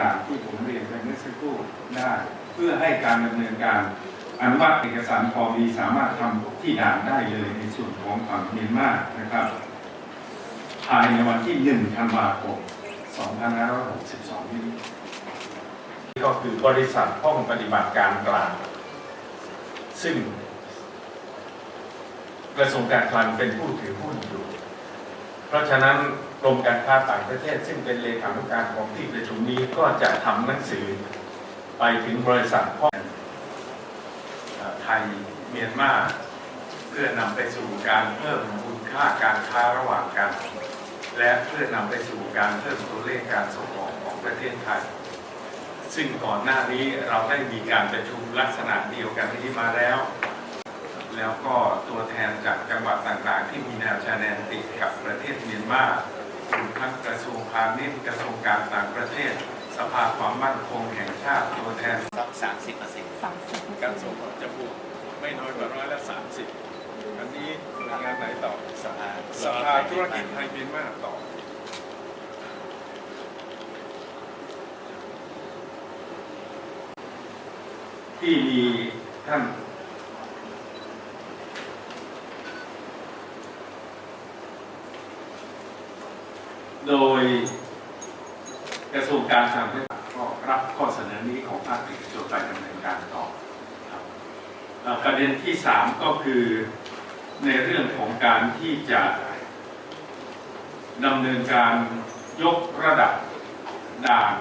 ด่านที่ผมเรียนไปเมื่อสักครู่ได้ เพื่อให้การดำเนินการอนุมัติเอกสารพอมีสามารถทำที่ด่านได้เลยในส่วนของฝั่งเมียนมานะครับ ภายในวันที่1ธันวาคม2562 นี้ก็คือบริษัทห้องปฏิบัติการกลาง ซึ่งกระทรวงการคลังเป็นผู้ถือหุ้นอยู่ เพราะฉะนั้นกรมการค้าต่างประเทศ ซึ่งเป็นเลขานุการของที่ประชุมนี้ก็จะทำหนังสือไปถึงบริษัทพ่อเอ่อไทยเมียนมาเพื่อนำไปสู่การเพิ่มมูลค่าการค้าระหว่างกัน และเพื่อนำไปสู่การเพิ่มตัวเลขการส่งออกของประเทศไทย ซึ่งก่อนหน้านี้เราได้มีการประชุมลักษณะเดียวกันนี้มาแล้ว แล้วก็ตัวแทนจากจังหวัดต่างๆ ที่มีแนวชายแดนติดกับประเทศเมียนมารวมทั้งกระทรวงพาณิชย์กระทรวงการต่างประเทศ สภาความมั่นคงแห่งชาติตัวแทนสักสามสิบเปอร์เซ็นต์สามสิบการส่งออกจะบวกไม่น้อยกว่าร้อยละสามสิบอันนี้หน่วยงานไหนต่อสภาสภาธุรกิจไทยเมียนมาต่อที่มีท่าน โดยกระทรวงการต่างประเทศก็รับข้อเสนอนี้ของภาคเอกชนไปดำเนินการต่อครับประเด็นที่สามก็คือในเรื่องของการที่จะดำเนินการยกระดับด่าน